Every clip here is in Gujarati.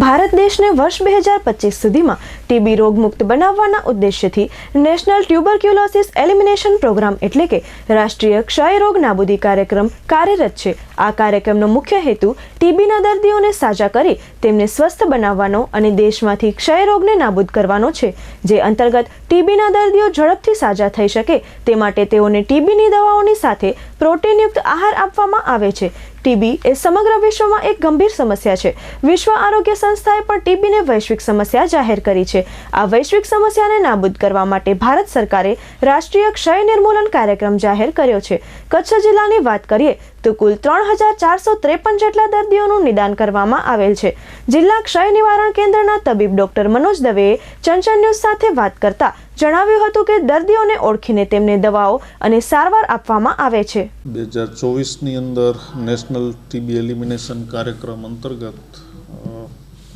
ભારત દેશને વર્ષ બે હજાર પચીસ સુધીમાં ટીબી રોગમુક્ત બનાવવાના ઉદ્દેશ્યથી નેશનલ ટ્યુબરક્યુલોસિસ એલિમિનેશન પ્રોગ્રામ એટલે કે રાષ્ટ્રીય ક્ષય રોગ નાબૂદી કાર્યક્રમ કાર્યરત છે. આ કાર્યક્રમનો મુખ્ય હેતુ ટીબીના દર્દીઓને સાજા કરી તેમને સ્વસ્થ બનાવવાનો અને દેશમાંથી ક્ષય રોગને નાબૂદ કરવાનો છે. જે અંતર્ગત ટીબીના દર્દીઓ ઝડપથી સાજા થઈ શકે તે માટે તેઓને ટીબીની દવાઓની સાથે પ્રોટીનયુક્ત આહાર આપવામાં આવે છે. ટીબી એ સમગ્ર વિશ્વમાં એક ગંભીર સમસ્યા છે. વિશ્વ આરોગ્ય સંસ્થાએ પણ ટીબીને વૈશ્વિક સમસ્યા જાહેર કરી છે. આ વૈશ્વિક સમસ્યાને નાબૂદ કરવા માટે ભારત સરકારે રાષ્ટ્રીય ક્ષય નિર્મૂલન કાર્યક્રમ જાહેર કર્યો છે. કચ્છ જિલ્લાની વાત કરીએ તો કુલ ત્રણ હજાર ચારસો ત્રેપન જેટલા દર્દીઓનું નિદાન કરવામાં આવેલ છે. જિલ્લા ક્ષય નિવારણ કેન્દ્રના તબીબ ડોક્ટર મનોજ દવેએ ચંચન ન્યૂઝ સાથે વાત કરતા જણાવ્યું હતું કે દર્દીઓને ઓળખીને તેમને દવાઓ અને સારવાર આપવામાં આવે છે. બે હજાર ચોવીસની અંદર નેશનલ ટીબી એલિમિનેશન કાર્યક્રમ અંતર્ગત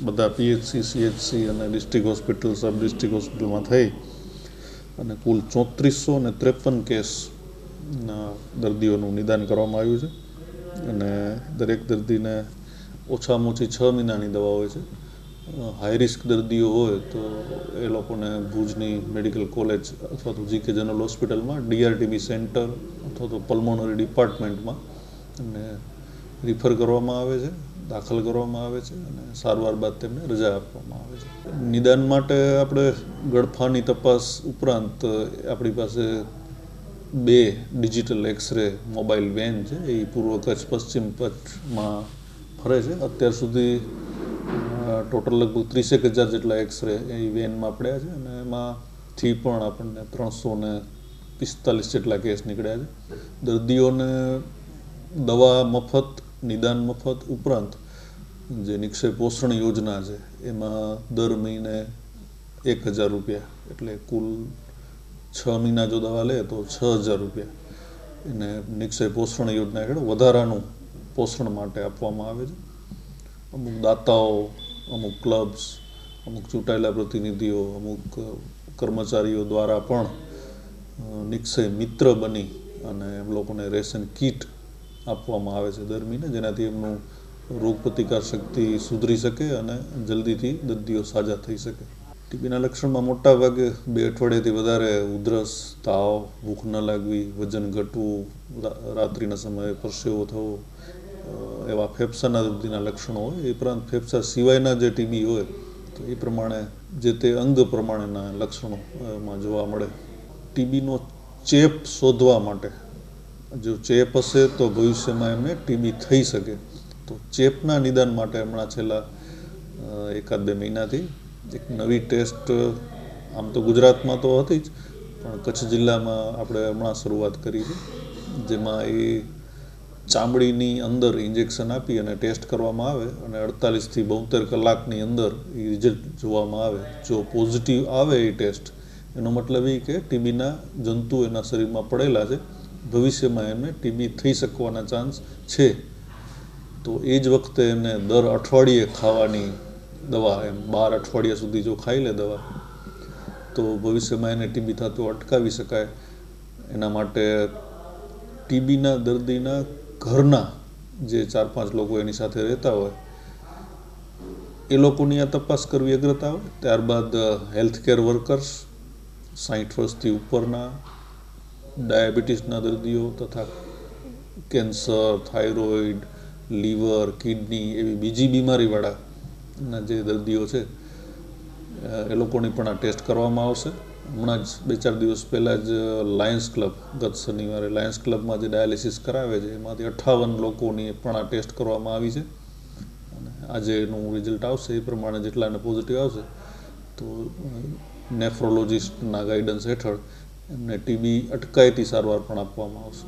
બધા પીએચસી, સીએચસી અને ડિસ્ટ્રિક્ટ હોસ્પિટલ સબ ડિસ્ટ્રિક્ટ હોસ્પિટલમાં થઈ અને કુલ ચોત્રીસો ને ત્રેપન કેસ દર્દીઓનું નિદાન કરવામાં આવ્યું છે. અને દરેક દર્દીને ઓછામાં ઓછી છ મહિનાની દવા હોય છે. હાઈ રિસ્ક દર્દીઓ હોય તો એ લોકોને ભુજની મેડિકલ કોલેજ અથવા તો જીકે જનરલ હોસ્પિટલમાં ડીઆરટીબી સેન્ટર અથવા તો પલ્મોનરી ડિપાર્ટમેન્ટમાં એમને રિફર કરવામાં આવે છે, દાખલ કરવામાં આવે છે અને સારવાર બાદ તેમને રજા આપવામાં આવે છે. નિદાન માટે આપણે ગળફાની તપાસ ઉપરાંત આપણી પાસે બે ડિજિટલ એક્સરે મોબાઈલ વેન છે, એ પૂર્વ કચ્છ પશ્ચિમ કચ્છમાં ફરે છે. અત્યાર સુધી ટોટલ લગભગ ત્રીસેક હજાર જેટલા એક્સરે એ વેનમાં પડ્યા છે અને એમાંથી પણ આપણને ત્રણસો ને પિસ્તાલીસ જેટલા કેસ નીકળ્યા છે. દર્દીઓને દવા મફત, નિદાન મફત ઉપરાંત જે નિક્ષય પોષણ યોજના છે, એમાં દર મહિને એક હજાર રૂપિયા, એટલે કુલ છ મહિના જો દવા લે તો છ હજાર રૂપિયા. એને નિક્ષય પોષણ યોજના હેઠળ વધારાનું પોષણ માટે આપવામાં આવે છે. અમુક દાતાઓ, અમુક ક્લબ્સ, અમુક ચૂંટાયેલા પ્રતિનિધિઓ, અમુક કર્મચારીઓ દ્વારા પણ નિક્ષય મિત્ર બની અને એમ લોકોને રેશન કીટ આપવામાં આવે છે દર મહિને, જેનાથી એમનું રોગ પ્રતિકાર શક્તિ સુધરી શકે અને જલ્દીથી દર્દીઓ સાજા થઈ શકે. ટીબીના લક્ષણમાં મોટા ભાગે બે અઠવાડિયાથી વધારે ઉધરસ તાવ ભૂખ ન લાગવી વજન ઘટવું રાત્રિના સમયે પરસેવો થવો એવા ફેફસાના દર્દીના લક્ષણો હોય એ ઉપરાંત ફેફસા સિવાયના જે ટીબી હોય તો એ પ્રમાણે જે તે અંગ પ્રમાણેના લક્ષણો અ, જોવા મળે. ટીબીનો ચેપ શોધવા માટે જો ચેપ હશે તો ભવિષ્યમાં એમને ટીબી થઈ શકે. તો ચેપના નિદાન માટે હમણાં છેલ્લા એકાદ બે મહિનાથી એક નવી ટેસ્ટ, આમ તો ગુજરાતમાં તો હતી જ, પણ કચ્છ જિલ્લામાં આપણે હમણાં શરૂઆત કરી છે, જેમાં એ ચામડીની અંદર ઇન્જેક્શન આપી અને ટેસ્ટ કરવામાં આવે અને અડતાલીસથી બોતેર કલાકની અંદર એ રિઝલ્ટ જોવામાં આવે. જો પોઝિટિવ આવે એ ટેસ્ટ, એનો મતલબ એ કે ટીબીના જંતુ એના શરીરમાં પડેલા છે, ભવિષ્યમાં એમને ટીબી થઈ શકવાના ચાન્સ છે. તો એ જ વખતે એને દર અઠવાડિયે ખાવાની દવા એમ, બાર અઠવાડિયા સુધી જો ખાઈ લે દવા, તો ભવિષ્યમાં એને ટીબી થતું અટકાવી શકાય. એના માટે ટીબીના દર્દીના ઘરના જે ચાર પાંચ લોકો એની સાથે રહેતા હોય, એ લોકોની આ તપાસ કરવી અગ્રતા હોય. ત્યારબાદ હેલ્થ કેર વર્કર્સ સાઠ વર્ષથી ઉપરના, ડાયાબિટીસના દર્દીઓ તથા કેન્સર, થાઇરોઇડ, લીવર, કિડની એવી બીજી બીમારીવાળા ના જે દર્દીઓ છે એ લોકોની પણ આ ટેસ્ટ કરવામાં આવશે. હમણાં જ બે ચાર દિવસ પહેલાં જ લાયન્સ ક્લબ ગત શનિવારે લાયન્સ ક્લબમાં જે ડાયાલિસિસ કરાવે છે, એમાંથી અઠ્ઠાવન લોકોની પણ આ ટેસ્ટ કરવામાં આવી છે. અને આજે એનું રિઝલ્ટ આવશે, એ પ્રમાણે જેટલાને પોઝિટિવ આવશે, તો નેફ્રોલોજિસ્ટના ગાઈડન્સ હેઠળ એમને ટીબી અટકાયતી સારવાર પણ આપવામાં આવશે.